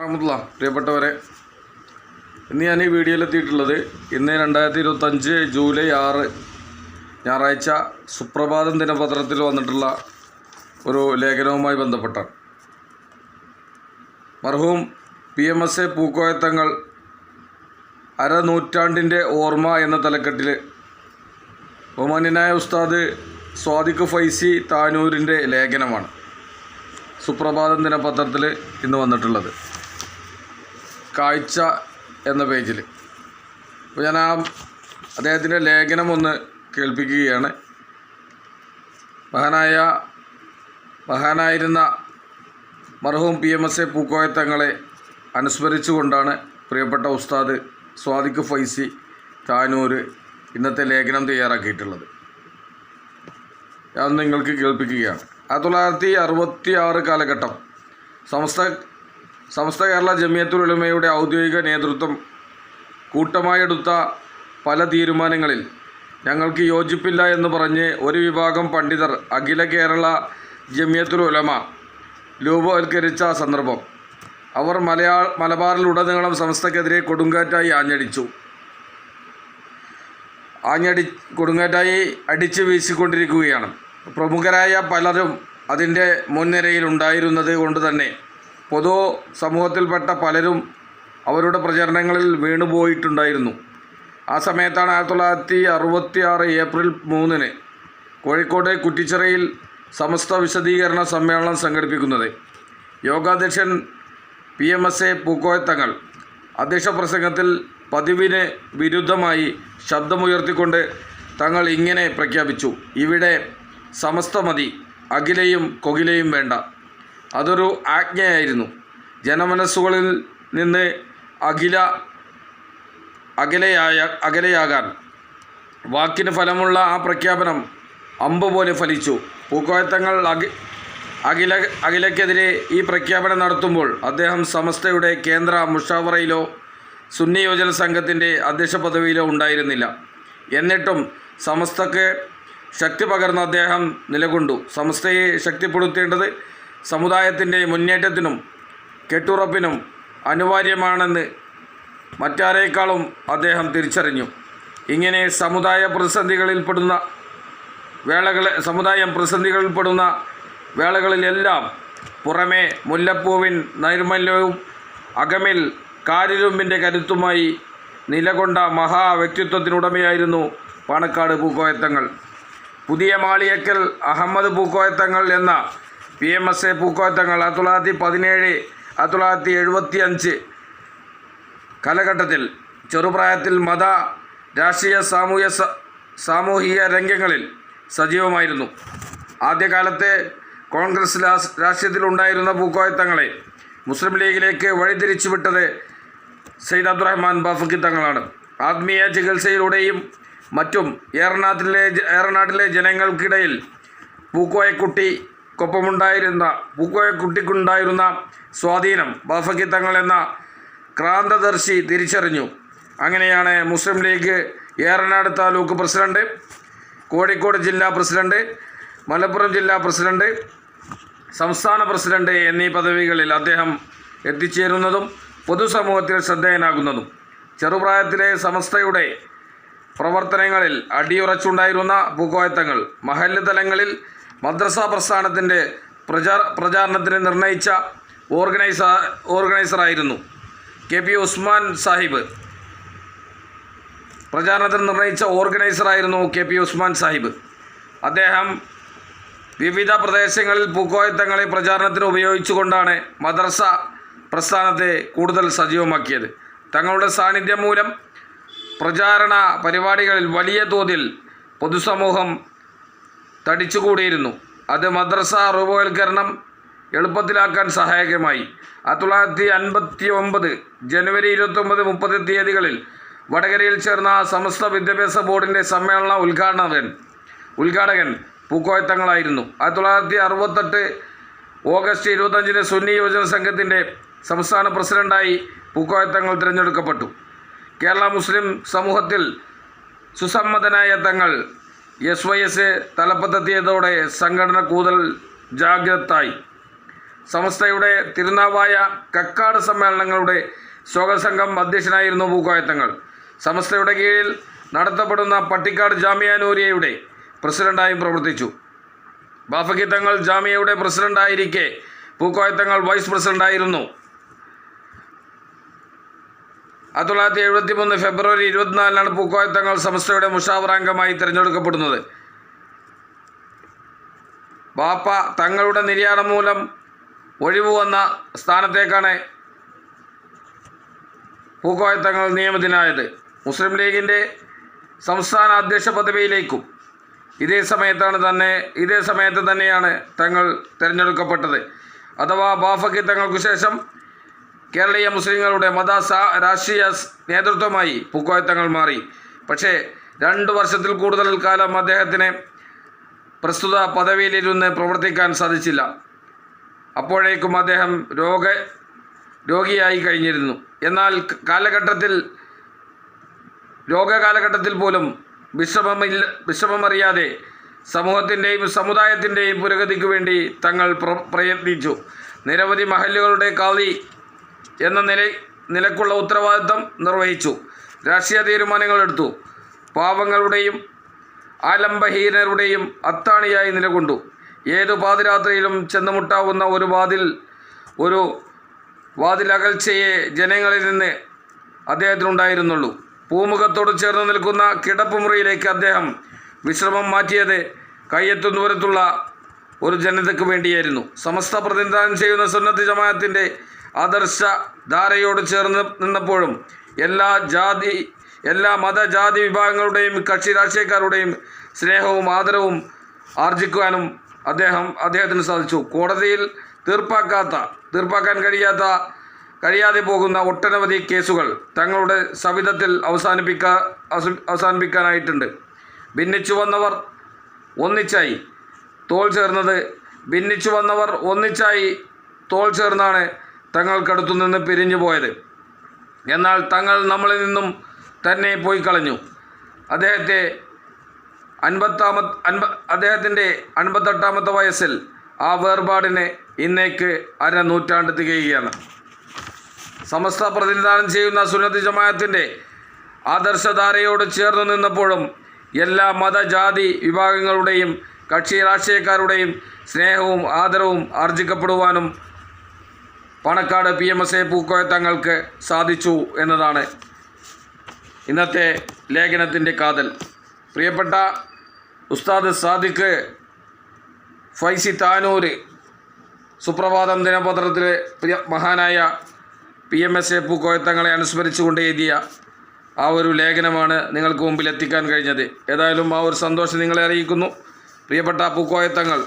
റഹ്മത്തുള്ള പ്രിയപ്പെട്ടവരെ ഇന്ന് ഞാൻ ഈ വീഡിയോയിലെത്തിയിട്ടുള്ളത് ഇന്ന് രണ്ടായിരത്തി ഇരുപത്തഞ്ച് ജൂലൈ ആറ് ഞായറാഴ്ച സുപ്രഭാതം ദിനപത്രത്തിൽ വന്നിട്ടുള്ള ഒരു ലേഖനവുമായി ബന്ധപ്പെട്ടാണ്. മർഹൂം പി എം എസ് എ പൂക്കോയത്തങ്ങൾ അരനൂറ്റാണ്ടിന്റെ ഓർമ്മ എന്ന തലക്കെട്ടിൽ ബഹുമാന്യനായ ഉസ്താദ് സ്വാദിഖ് ഫൈസി താനൂരിന്റെ ലേഖനമാണ് സുപ്രഭാതം ദിനപത്രത്തിൽ ഇന്ന് വന്നിട്ടുള്ളത്. കാഴ്ച എന്ന പേജിൽ. അപ്പോൾ ഞാൻ ആ അദ്ദേഹത്തിന്റെ ലേഖനം ഒന്ന് കേൾപ്പിക്കുകയാണ്. മഹാനായ മഹാനായിരുന്ന മർഹൂം പി എം എസ് എ പൂക്കോയത്തങ്ങളെ അനുസ്മരിച്ചുകൊണ്ടാണ് പ്രിയപ്പെട്ട ഉസ്താദ് സ്വാദിഖ് ഫൈസി താനൂർ ഇന്നത്തെ ലേഖനം തയ്യാറാക്കിയിട്ടുള്ളത്. ഞാൻ നിങ്ങൾക്ക് കേൾപ്പിക്കുകയാണ്. ആയിരത്തി തൊള്ളായിരത്തി അറുപത്തി ആറ് കാലഘട്ടം സമസ്ത സമസ്ത കേരള ജമിയത്തുൽ ഉലമയുടെ ഔദ്യോഗിക നേതൃത്വം കൂട്ടമായെടുത്ത പല തീരുമാനങ്ങളിൽ ഞങ്ങൾക്ക് യോജിപ്പില്ല എന്ന് പറഞ്ഞ് ഒരു വിഭാഗം പണ്ഡിതർ അഖില കേരള ജമിയത്തുൽ ഉലമ രൂപവൽക്കരിച്ച സന്ദർഭം. അവർ മലയാള മലബാറിലുടനീളം സംസ്ഥക്കെതിരെ കൊടുങ്കാറ്റായി ആഞ്ഞടിച്ചു. ആഞ്ഞടി കൊടുങ്കാറ്റായി അടിച്ചു വീശിക്കൊണ്ടിരിക്കുകയാണ്. പ്രമുഖരായ പലരും അതിന്റെ മുൻനിരയിലുണ്ടായിരുന്നത് കൊണ്ട് തന്നെ പൊതു സമൂഹത്തിൽപ്പെട്ട പലരും അവരുടെ പ്രചരണങ്ങളിൽ വീണുപോയിട്ടുണ്ടായിരുന്നു. ആ സമയത്താണ് ആയിരത്തി തൊള്ളായിരത്തി അറുപത്തി ആറ് ഏപ്രിൽ മൂന്നിന് കോഴിക്കോട് കുറ്റിച്ചിറയിൽ സമസ്ത വിശദീകരണ സമ്മേളനം സംഘടിപ്പിക്കുന്നത്. യോഗാധ്യക്ഷൻ P M S A Pookoya Thangal അധ്യക്ഷ പ്രസംഗത്തിൽ പതിവിന് വിരുദ്ധമായി ശബ്ദമുയർത്തിക്കൊണ്ട് തങ്ങൾ ഇങ്ങനെ പ്രഖ്യാപിച്ചു ഇവിടെ സമസ്ത മതി അഖിലയും കൊകിലയും വേണ്ട. അതൊരു ആജ്ഞയായിരുന്നു. ജനമനസ്സുകളിൽ നിന്ന് അഖില അകലെയായ അകലെയാകാൻ വാക്കിന് ഫലമുള്ള ആ പ്രഖ്യാപനം അമ്പ് പോലെ ഫലിച്ചു. പൂക്കോയത്തങ്ങൾ അഖി അഖില അഖിലക്കെതിരെ ഈ പ്രഖ്യാപനം നടത്തുമ്പോൾ അദ്ദേഹം സമസ്തയുടെ കേന്ദ്ര മുഷാവറയിലോ സുന്നി യോജന സംഘത്തിന്റെ അധ്യക്ഷ പദവിയിലോ ഉണ്ടായിരുന്നില്ല. എന്നിട്ടും സമസ്തക്ക് ശക്തി പകർന്ന അദ്ദേഹം നിലകൊണ്ടു. സമസ്തയെ ശക്തിപ്പെടുത്തേണ്ടത് സമുദായത്തിന്റെ മുന്നേറ്റത്തിനും കെട്ടുറപ്പിനും അനിവാര്യമാണെന്ന് മറ്റാരേക്കാളും അദ്ദേഹം തിരിച്ചറിഞ്ഞു. ഇങ്ങനെ സമുദായ പ്രതിസന്ധികളിൽപ്പെടുന്ന വേളകളെ സമുദായം പ്രതിസന്ധികളിൽപ്പെടുന്ന വേളകളിലെല്ലാം പുറമെ മുല്ലപ്പൂവിൻ നൈർമല്യവും അകമിൽ കാരിരുമ്പിന്റെ കരുത്തുമായി നിലകൊണ്ട മഹാ വ്യക്തിത്വത്തിനുടമയായിരുന്നു പാണക്കാട് പൂക്കോയത്തങ്ങൾ. പുതിയ മാളിയക്കൽ അഹമ്മദ് പൂക്കോയത്തങ്ങൾ എന്ന P M S A Pookoya Thangal ആയിരത്തി തൊള്ളായിരത്തി പതിനേഴ് ആയിരത്തി തൊള്ളായിരത്തി എഴുപത്തി അഞ്ച് കാലഘട്ടത്തിൽ ചെറുപ്രായത്തിൽ മത രാഷ്ട്രീയ സാമൂഹ്യ സാമൂഹിക രംഗങ്ങളിൽ സജീവമായിരുന്നു. ആദ്യകാലത്തെ കോൺഗ്രസ് രാസ്- രാഷ്ട്രീയത്തിലുണ്ടായിരുന്ന പൂക്കോയത്തങ്ങളെ മുസ്ലിം ലീഗിലേക്ക് വഴിതിരിച്ചു വിട്ടത് സയ്യിദ് അബ്ദുറഹ്മാൻ ബാഫക്കി തങ്ങളാണ്. ആത്മീയ ചികിത്സയിലൂടെയും മറ്റും ഏറനാട്ടിലെ ഏറനാട്ടിലെ ജനങ്ങൾക്കിടയിൽ പൂക്കോയക്കുട്ടിക്കൊപ്പമുണ്ടായിരുന്ന പൂക്കോയക്കുട്ടിക്കുണ്ടായിരുന്ന സ്വാധീനം ബാഫക്കി തങ്ങൾ എന്ന ക്രാന്തദർശി തിരിച്ചറിഞ്ഞു. അങ്ങനെയാണ് Muslim League Eranad taluk president Kozhikode ജില്ലാ പ്രസിഡന്റ് മലപ്പുറം ജില്ലാ പ്രസിഡന്റ് സംസ്ഥാന പ്രസിഡന്റ് എന്നീ പദവികളിൽ അദ്ദേഹം എത്തിച്ചേരുന്നതും പൊതുസമൂഹത്തിൽ ശ്രദ്ധേയനാകുന്നതും. ചെറുപ്രായത്തിലെ സമസ്തയുടെ പ്രവർത്തനങ്ങളിൽ അടിയുറച്ചുണ്ടായിരുന്ന പൂക്കോയത്തങ്ങൾ മഹല്ല് തലങ്ങളിൽ മദ്രസ പ്രസ്ഥാനത്തിന്റെ പ്രചാര പ്രചാരണത്തിന് നിർണയിച്ച ഓർഗനൈസ ഓർഗനൈസറായിരുന്നു കെ പി ഉസ്മാൻ സാഹിബ്. പ്രചാരണത്തിന് നിർണയിച്ച ഓർഗനൈസറായിരുന്നു കെ പി ഉസ്മാൻ സാഹിബ്. അദ്ദേഹം വിവിധ പ്രദേശങ്ങളിൽ പൂക്കോയത്തങ്ങളെ പ്രചാരണത്തിന് ഉപയോഗിച്ചുകൊണ്ടാണ് മദ്രസ പ്രസ്ഥാനത്തെ കൂടുതൽ സജീവമാക്കിയത്. തങ്ങളുടെ സാന്നിധ്യം മൂലം പ്രചാരണ പരിപാടികളിൽ വലിയ തോതിൽ പൊതുസമൂഹം തടിച്ചുകൂടിയിരുന്നു. അത് മദ്രസ രൂപവൽക്കരണം എളുപ്പത്തിലാക്കാൻ സഹായകമായി. ആയിരത്തി തൊള്ളായിരത്തി അൻപത്തി ഒമ്പത് ജനുവരി ഇരുപത്തൊമ്പത് മുപ്പത് തീയതികളിൽ വടകരയിൽ ചേർന്ന സമസ്ത വിദ്യാഭ്യാസ ബോർഡിന്റെ സമ്മേളന ഉദ്ഘാടകൻ ഉദ്ഘാടകൻ പൂക്കോയത്തങ്ങളായിരുന്നു. ആയിരത്തി തൊള്ളായിരത്തി അറുപത്തെട്ട് ഓഗസ്റ്റ് ഇരുപത്തഞ്ചിന് സുന്നി യുവജന സംഘത്തിന്റെ സംസ്ഥാന പ്രസിഡന്റായി പൂക്കോയത്തങ്ങൾ തിരഞ്ഞെടുക്കപ്പെട്ടു. കേരള മുസ്ലിം സമൂഹത്തിൽ സുസമ്മതനായ തങ്ങൾ എസ് വൈ എസ് തലപ്പത്തെത്തിയതോടെ സംഘടന കൂടുതൽ ജാഗ്രതായി. സമസ്തയുടെ തിരുനാവായ കക്കാട് സമ്മേളനങ്ങളുടെ സ്വാഗതസംഘം അധ്യക്ഷനായിരുന്നു പൂക്കോയത്തങ്ങൾ സമസ്തയുടെ കീഴിൽ നടത്തപ്പെടുന്ന പട്ടിക്കാട് ജാമ്യാനൂരിയയുടെ പ്രസിഡന്റായും പ്രവർത്തിച്ചു. ബാഫക്കി തങ്ങൾ ജാമിയയുടെ പ്രസിഡന്റായിരിക്കെ പൂക്കോയത്തങ്ങൾ വൈസ് പ്രസിഡന്റായിരുന്നു. ആയിരത്തി തൊള്ളായിരത്തി എഴുപത്തി മൂന്ന് ഫെബ്രുവരി ഇരുപത്തിനാലിനാണ് പൂക്കോയത്തങ്ങൾ സംസ്ഥയുടെ മുഷാവറാംഗമായി തിരഞ്ഞെടുക്കപ്പെടുന്നത്. ബാപ്പ തങ്ങളുടെ നിര്യാണം മൂലം ഒഴിവ് വന്ന സ്ഥാനത്തേക്കാണ് പൂക്കോയത്തങ്ങൾ നിയമിതനായത് മുസ്ലിം ലീഗിന്റെ സംസ്ഥാന അധ്യക്ഷ പദവിയിലേക്കും ഇതേ സമയത്താണ് തന്നെ ഇതേ സമയത്ത് തന്നെയാണ് തങ്ങൾ തിരഞ്ഞെടുക്കപ്പെട്ടത്. അഥവാ ബാഫക്കി തങ്ങൾക്കു ശേഷം കേരളീയ മുസ്ലിങ്ങളുടെ മത രാഷ്ട്രീയ നേതൃത്വമായി പൂക്കോയത്തങ്ങൾ മാറി. പക്ഷേ രണ്ട് വർഷത്തിൽ കൂടുതൽ കാലം അദ്ദേഹത്തിന് പ്രസ്തുത പദവിയിലിരുന്ന് പ്രവർത്തിക്കാൻ സാധിച്ചില്ല. അപ്പോഴേക്കും അദ്ദേഹം രോഗ രോഗിയായി കഴിഞ്ഞിരുന്നു. എന്നാൽ കാലഘട്ടത്തിൽ രോഗകാലഘട്ടത്തിൽ പോലും വിശ്രമമില്ല വിശ്രമമറിയാതെ സമൂഹത്തിന്റെയും സമുദായത്തിന്റെയും പുരോഗതിക്ക് വേണ്ടി തങ്ങൾ പ്രയത്നിച്ചു. നിരവധി മഹല്ലുകളുടെ കാളി എന്ന നില നിലക്കുള്ള ഉത്തരവാദിത്തം നിർവഹിച്ചു. രാഷ്ട്രീയ തീരുമാനങ്ങൾ എടുത്തു. പാവങ്ങളുടെയും ആലംബഹീനരുടെയും അത്താണിയായി നിലകൊണ്ടു. ഏതു പാതിരാത്രിയിലും ചെന്നുമുട്ടാവുന്ന ഒരു വാതിൽ ഒരു വാതിലകൽച്ചയെ ജനങ്ങളിൽ നിന്ന് അദ്ദേഹത്തിനുണ്ടായിരുന്നുള്ളൂ. പൂമുഖത്തോട് ചേർന്ന് നിൽക്കുന്ന കിടപ്പ് മുറിയിലേക്ക് അദ്ദേഹം വിശ്രമം മാറ്റിയത് കയ്യെത്തും ദൂരത്തുള്ള ഒരു ജനതയ്ക്ക് വേണ്ടിയായിരുന്നു. സമസ്ത പ്രതിനിധാനം ചെയ്യുന്ന സുന്നത്ത് ജമാഅത്തിന്റെ ആദർശ ധാരയോട് ചേർന്ന് നിന്നപ്പോഴും എല്ലാ ജാതി എല്ലാ മതജാതി വിഭാഗങ്ങളുടെയും കക്ഷി രാഷ്ട്രീയക്കാരുടെയും സ്നേഹവും ആദരവും ആർജിക്കുവാനും അദ്ദേഹം അദ്ദേഹത്തിന് സാധിച്ചു. കോടതിയിൽ തീർപ്പാക്കാത്ത തീർപ്പാക്കാൻ കഴിയാത്ത കഴിയാതെ പോകുന്ന ഒട്ടനവധി കേസുകൾ തങ്ങളുടെ സവിധത്തിൽ അവസാനിപ്പിക്കാ അവസാനിപ്പിക്കാനായിട്ടുണ്ട്. ഭിന്നിച്ചു വന്നവർ ഒന്നിച്ചായി തോൾ ചേർന്നത് ഭിന്നിച്ചു വന്നവർ ഒന്നിച്ചായി തോൾ ചേർന്നാണ് തങ്ങൾക്കടുത്തു നിന്ന് പിരിഞ്ഞു പോയത്. എന്നാൽ തങ്ങൾ നമ്മളിൽ നിന്നും തന്നെ പോയി കളഞ്ഞു അദ്ദേഹത്തെ അൻപത്താമത് അൻപ അദ്ദേഹത്തിന്റെ അൻപത്തെട്ടാമത്തെ വയസ്സിൽ ആ വേർപാടിന് ഇന്നേക്ക് അര നൂറ്റാണ്ട് തികയുകയാണ്. സമസ്ത പ്രതിനിധാനം ചെയ്യുന്ന സുന്നത്ത് ജമാഅത്തിന്റെ ആദർശധാരയോട് ചേർന്ന് നിന്നപ്പോഴും എല്ലാ മതജാതി വിഭാഗങ്ങളുടെയും കക്ഷി രാഷ്ട്രീയക്കാരുടെയും സ്നേഹവും ആദരവും ആർജിക്കപ്പെടുവാനും Panakkad P M S A Pookoya തങ്ങൾക്ക് സാധിച്ചു എന്നതാണ് ഇന്നത്തെ ലേഖനത്തിന്റെ കാതൽ. പ്രിയപ്പെട്ട ഉസ്താദ് സാദിഖ് ഫൈസി താനൂര് സുപ്രഭാതം ദിനപത്രത്തിലെ പ്രിയ മഹാനായ പി എം എസ് എ പൂക്കോയത്തങ്ങളെ അനുസ്മരിച്ചുകൊണ്ട് എഴുതിയ ആ ഒരു ലേഖനമാണ് നിങ്ങൾക്ക് മുമ്പിൽ എത്തിക്കാൻ കഴിഞ്ഞത്. ഏതായാലും ആ ഒരു സന്തോഷം നിങ്ങളെ അറിയിക്കുന്നു. പ്രിയപ്പെട്ട പൂക്കോയത്തങ്ങൾ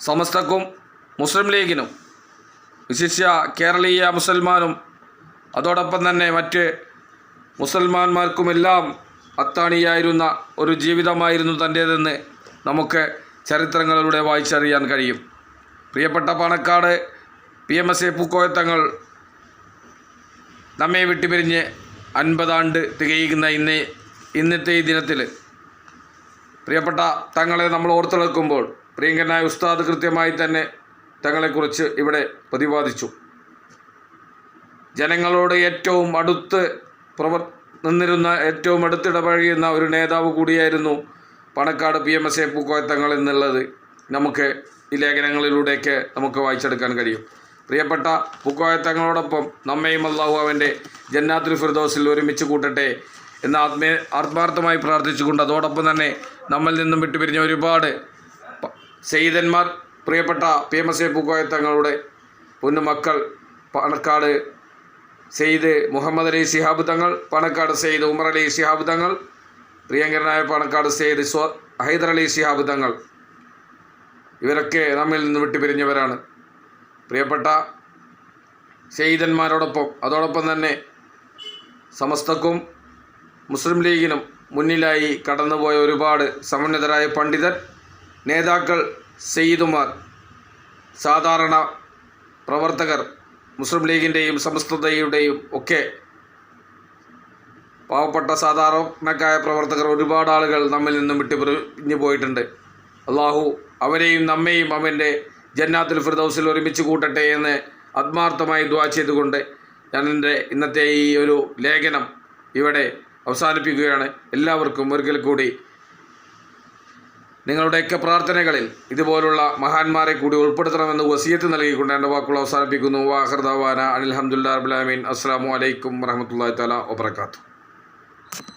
സമസ്തക്കും മുസ്ലിം ലീഗിനും വിശിഷ്യ കേരളീയ മുസൽമാനും അതോടൊപ്പം തന്നെ മറ്റ് മുസൽമാന്മാർക്കുമെല്ലാം അത്താണിയായിരുന്ന ഒരു ജീവിതമായിരുന്നു തന്റേതെന്ന് നമുക്ക് ചരിത്രങ്ങളിലൂടെ വായിച്ചറിയാൻ കഴിയും. പ്രിയപ്പെട്ട Panakkad P M S A Pookoya Thangal നമ്മെ വിട്ടുപിരിഞ്ഞ് അൻപതാണ്ട് തികയുന്ന ഇന്ന് ഇന്നത്തെ ഈ ദിനത്തിൽ പ്രിയപ്പെട്ട തങ്ങളെ നമ്മൾ ഓർത്തെടുക്കുമ്പോൾ പ്രിയങ്കരനായ ഉസ്താദ് കൃത്യമായി തന്നെ തങ്ങളെക്കുറിച്ച് ഇവിടെ പ്രതിപാദിച്ചു. ജനങ്ങളോട് ഏറ്റവും അടുത്ത് പ്രവർ നിന്നിരുന്ന ഏറ്റവും അടുത്തിടപഴകിയുന്ന ഒരു നേതാവ് കൂടിയായിരുന്നു Panakkad P M S A പൂക്കോയത്തങ്ങൾ എന്നുള്ളത്. നമുക്ക് ഈ ലേഖനങ്ങളിലൂടെയൊക്കെ നമുക്ക് വായിച്ചെടുക്കാൻ കഴിയും. പ്രിയപ്പെട്ട പൂക്കോയത്തങ്ങളോടൊപ്പം നമ്മയും അള്ളാഹു അവന്റെ ജന്നാത്തുൽ ഫിർദോസിൽ ഒരുമിച്ച് കൂട്ടട്ടെ എന്ന് ആത്മീയ ആത്മാർത്ഥമായി പ്രാർത്ഥിച്ചുകൊണ്ട് അതോടൊപ്പം തന്നെ നമ്മിൽ നിന്നും വിട്ടുപിരിഞ്ഞ ഒരുപാട് സെയ്തന്മാർ പ്രിയപ്പെട്ട P M S A Pookoya തങ്ങളുടെ പൊന്നുമക്കൾ പാണക്കാട് സെയ്ദ് മുഹമ്മദ് അലി ശിഹാബ് തങ്ങൾ പണക്കാട് സെയ്ദ് ഉമർ അലി ശിഹാബ് തങ്ങൾ പ്രിയങ്കരനായ പണക്കാട് സെയ്ദ് സ്വ ഹൈദർ അലി ശിഹാബ് തങ്ങൾ. ഇവരൊക്കെ നമ്മിൽ നിന്ന് വിട്ടുപിരിഞ്ഞവരാണ്. പ്രിയപ്പെട്ട ഷെയ്ദന്മാരോടൊപ്പം അതോടൊപ്പം തന്നെ സമസ്തക്കും മുസ്ലിം ലീഗിനും മുന്നിലായി കടന്നുപോയ ഒരുപാട് സമന്വിതരായ പണ്ഡിതർ നേതാക്കൾ സെയ്ദുമാർ സാധാരണ പ്രവർത്തകർ മുസ്ലിം ലീഗിന്റെയും സമസ്തയുടെയും ഒക്കെ പാവപ്പെട്ട സാധാരണക്കായ പ്രവർത്തകർ ഒരുപാട് ആളുകൾ നമ്മിൽ നിന്നും വിട്ടു പിരിഞ്ഞു പോയിട്ടുണ്ട്. അള്ളാഹു അവരെയും നമ്മെയും അവന്റെ ജന്നാത്തുൽ ഫിർദൗസിൽ ഒരുമിച്ച് കൂട്ടട്ടെ എന്ന് ആത്മാർത്ഥമായി ദ്വാ ചെയ്തുകൊണ്ട് ഞാൻ എന്റെ ഇന്നത്തെ ഈ ഒരു ലേഖനം ഇവിടെ അവസാനിപ്പിക്കുകയാണ്. എല്ലാവർക്കും ഒരിക്കൽ കൂടി നിങ്ങളുടെയൊക്കെ പ്രാർത്ഥനകളിൽ ഇതുപോലുള്ള മഹാന്മാരെ കൂടി ഉൾപ്പെടുത്തണമെന്ന് വസീയത്ത് നൽകിക്കൊണ്ട് എന്റെ വാക്കുകൾ അവസാനിപ്പിക്കുന്നു. വാഹർദാവാന അനിൽഹമുല്ലാ റബുലാമീൻ അസ്സാം വലൈക്കും വറഹമത്തല്ലാ തല വബർക്കാത്തു